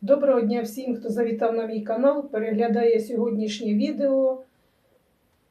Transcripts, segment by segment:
Доброго дня всім, хто завітав на мій канал, переглядає сьогоднішнє відео.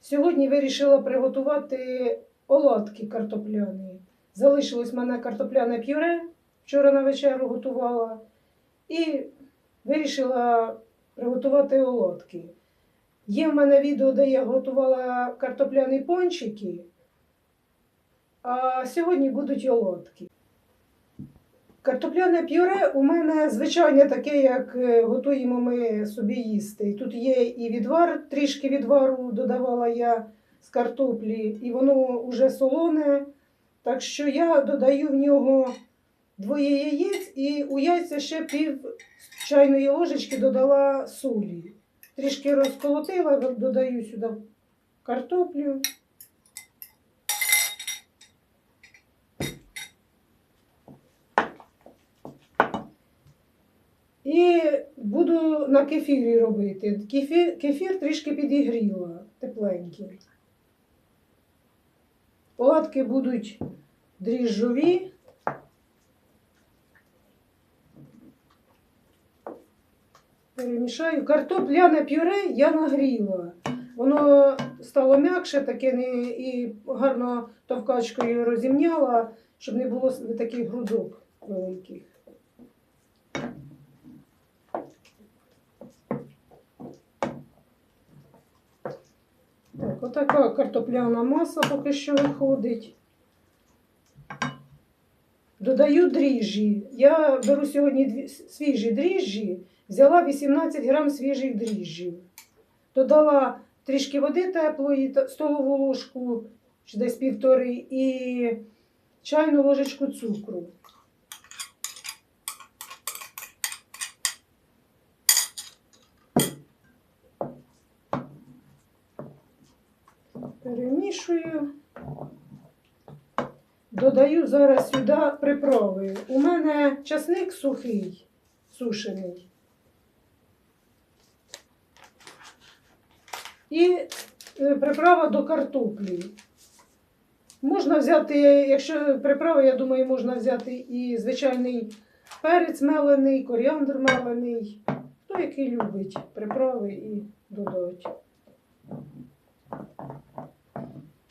Сьогодні вирішила приготувати оладки картопляні. Залишилось в мене картопляне пюре, вчора на вечерю готувала. І вирішила приготувати оладки. Є в мене відео, де я готувала картопляні пончики, а сьогодні будуть оладки. Картопляне пюре у мене звичайне таке, як е, готуємо ми собі їсти. Тут є і відвар, трішки відвару додавала я з картоплі, і воно вже солоне. Так що я додаю в нього двоє яєць і у яйця ще пів чайної ложечки додала солі. Трішки розколотила, додаю сюди картоплю. І на кефірі робити. Кефір, кефір трішки підігріла, тепленький. Оладки будуть дріжджові. Перемішаю. Картопляне пюре я нагріла. Воно стало м'якше, таке не, і гарно товкачкою розімняла, щоб не було таких грудок великих. Так, отака картопляна маса поки що виходить. Додаю дріжджі. Я беру сьогодні свіжі дріжджі, взяла 18 грам свіжих дріжджів. Додала трішки води теплої, столову ложку, чи десь півтори, і чайну ложечку цукру. Перемішую. Додаю зараз сюди приправи. У мене часник сухий, сушений. І е, приправа до картоплі. Можна взяти, якщо приправа, я думаю, можна взяти і звичайний перець мелений, коріандр мелений. Хто який любить приправи і додати.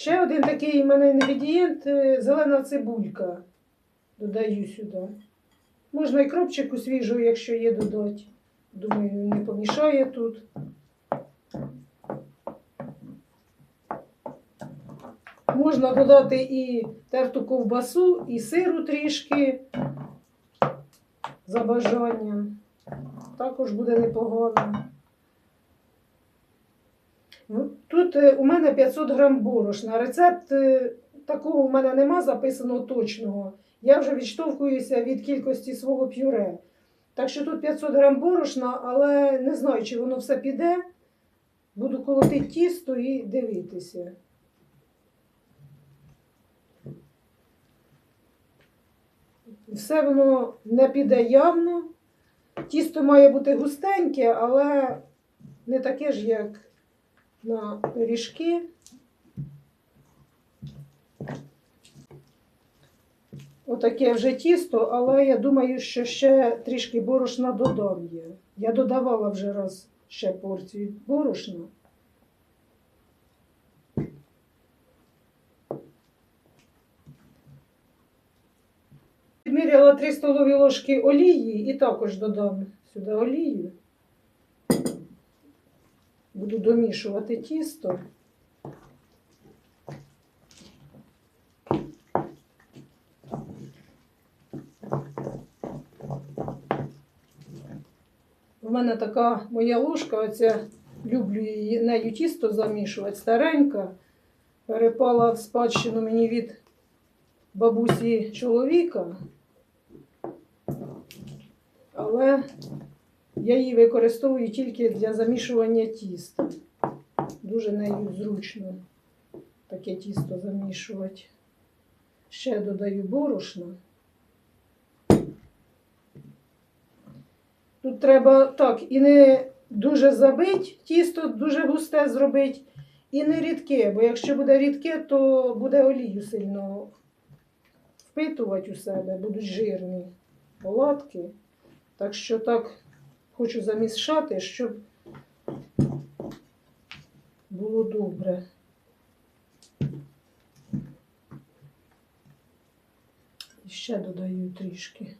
Ще один такий у мене інгредієнт е, зелена цибулька. Додаю сюди. Можна і кропчику свіжого, якщо є додати. Думаю, не помішає тут. Можна додати і терту ковбасу, і сиру трішки за бажанням. Також буде непогано. Тут е, у мене 500 грам борошна. Рецепт е, такого у мене нема записаного точного. Я вже відштовхуюся від кількості свого пюре. Так що тут 500 грам борошна, але не знаю, чи воно все піде. Буду колотити тісто і дивитися. Все воно не піде явно. Тісто має бути густеньке, але не таке ж, як на пиріжки. Отаке вже тісто, але я думаю, що ще трішки борошна додам є. Я додавала вже раз ще порцію борошна. Відміряла 3 столові ложки олії і також додам сюди олію. Буду домішувати тісто. У мене така моя ложка, оця люблю її нею тісто замішувати, старенька. Перепала в спадщину мені від бабусі чоловіка. Але я її використовую тільки для замішування тіста. Дуже нею зручно таке тісто замішувати. Ще додаю борошна. Тут треба так, і не дуже забить тісто, дуже густе зробити, і не рідке, бо якщо буде рідке, то буде олію сильно впитувати у себе, будуть жирні оладки. Так що так хочу замішати, щоб було добре. І ще додаю трішки.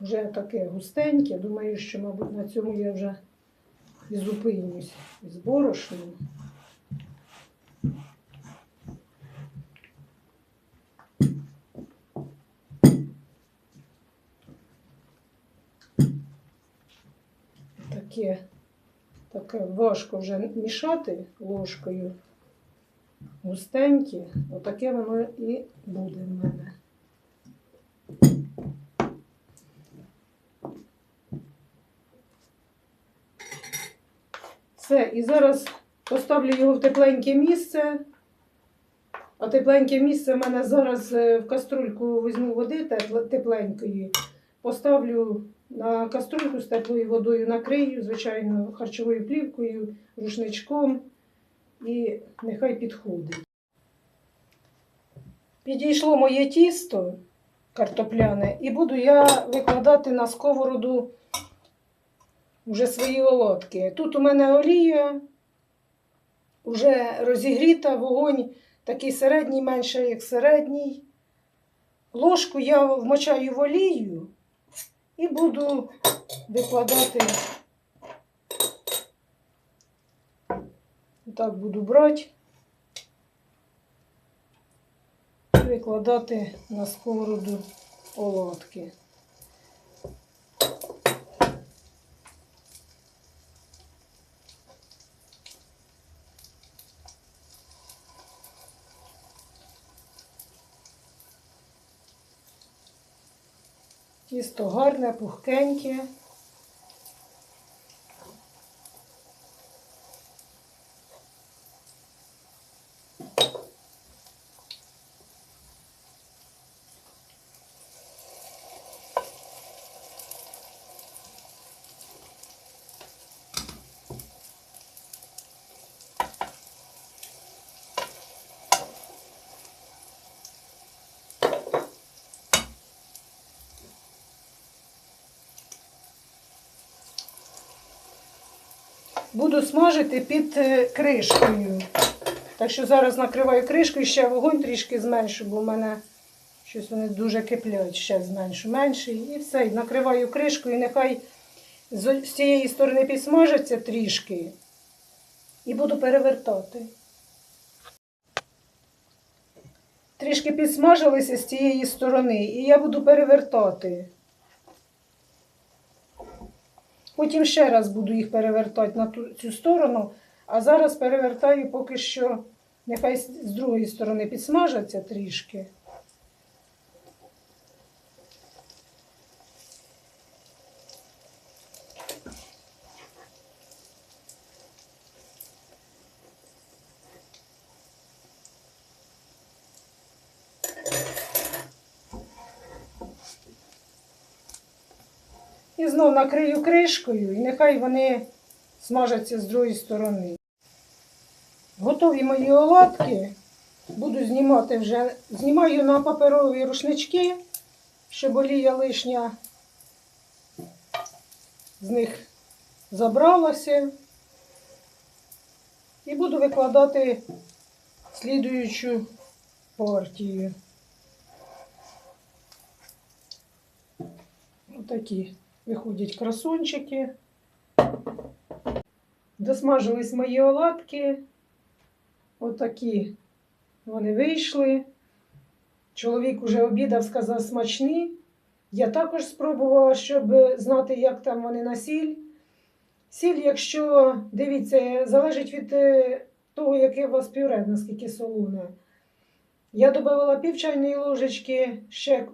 Вже таке густеньке. Думаю, що, мабуть, на цьому я вже і зупинюсь з борошном. Таке, таке важко вже мішати ложкою. Густеньке, отаке воно і буде в мене. Все, і зараз поставлю його в тепленьке місце. А тепленьке місце в мене зараз е, в каструльку візьму води тепленької, поставлю на каструльку з теплою водою, накрию, звичайно, харчовою плівкою, рушничком і нехай підходить. Підійшло моє тісто картопляне, і буду я викладати на сковороду вже свої оладки. Тут у мене олія вже розігріта, вогонь такий середній, менше як середній. Ложку я вмочаю в олію і буду викладати. Так буду брати і викладати на сковороду оладки. Тісто гарне, пухкеньке. Буду смажити під е, кришкою. Так що зараз накриваю кришкою, ще вогонь трішки зменшу, бо в мене щось вони дуже киплять, ще зменшу менший. І все, накриваю кришкою, нехай з цієї сторони підсмажаться трішки. І буду перевертати. Трішки підсмажилися з цієї сторони, і я буду перевертати. Потім ще раз буду їх перевертати на ту, цю сторону, а зараз перевертаю поки що, нехай з другої сторони підсмажаться трішки. І знов накрию кришкою, і нехай вони смажаться з другої сторони. Готові мої оладки. Буду знімати вже. Знімаю на паперові рушнички, щоб олія лишня з них забралася. І буду викладати слідуючу партію. Отакі виходять красунчики. Досмажились мої оладки. Отакі вони вийшли. Чоловік уже обідав, сказав смачні. Я також спробувала, щоб знати, як там вони на сіль. Сіль, якщо, дивіться, залежить від е, того, яке у вас пюре, наскільки солоне. Я додавала пів чайної ложечки ще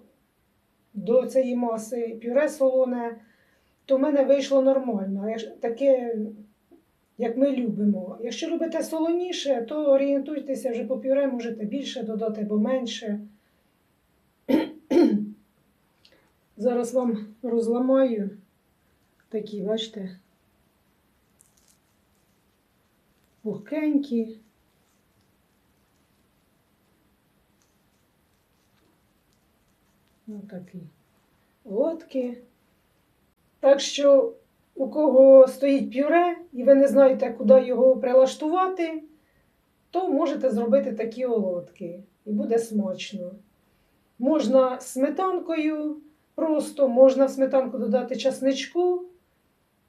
до цієї маси пюре солоне, то в мене вийшло нормально. Таке, як ми любимо. Якщо любите солоніше, то орієнтуйтеся вже по пюре, можете більше додати або менше. Зараз вам розламаю такі, бачите. пухкенькі. Такі лотки. Так що, у кого стоїть пюре, і ви не знаєте, куди його прилаштувати, то можете зробити такі олотки. І буде смачно. Можна сметанкою просто, можна в сметанку додати часничку,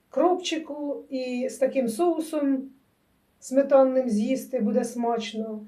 кропчику і з таким соусом сметанним з'їсти буде смачно.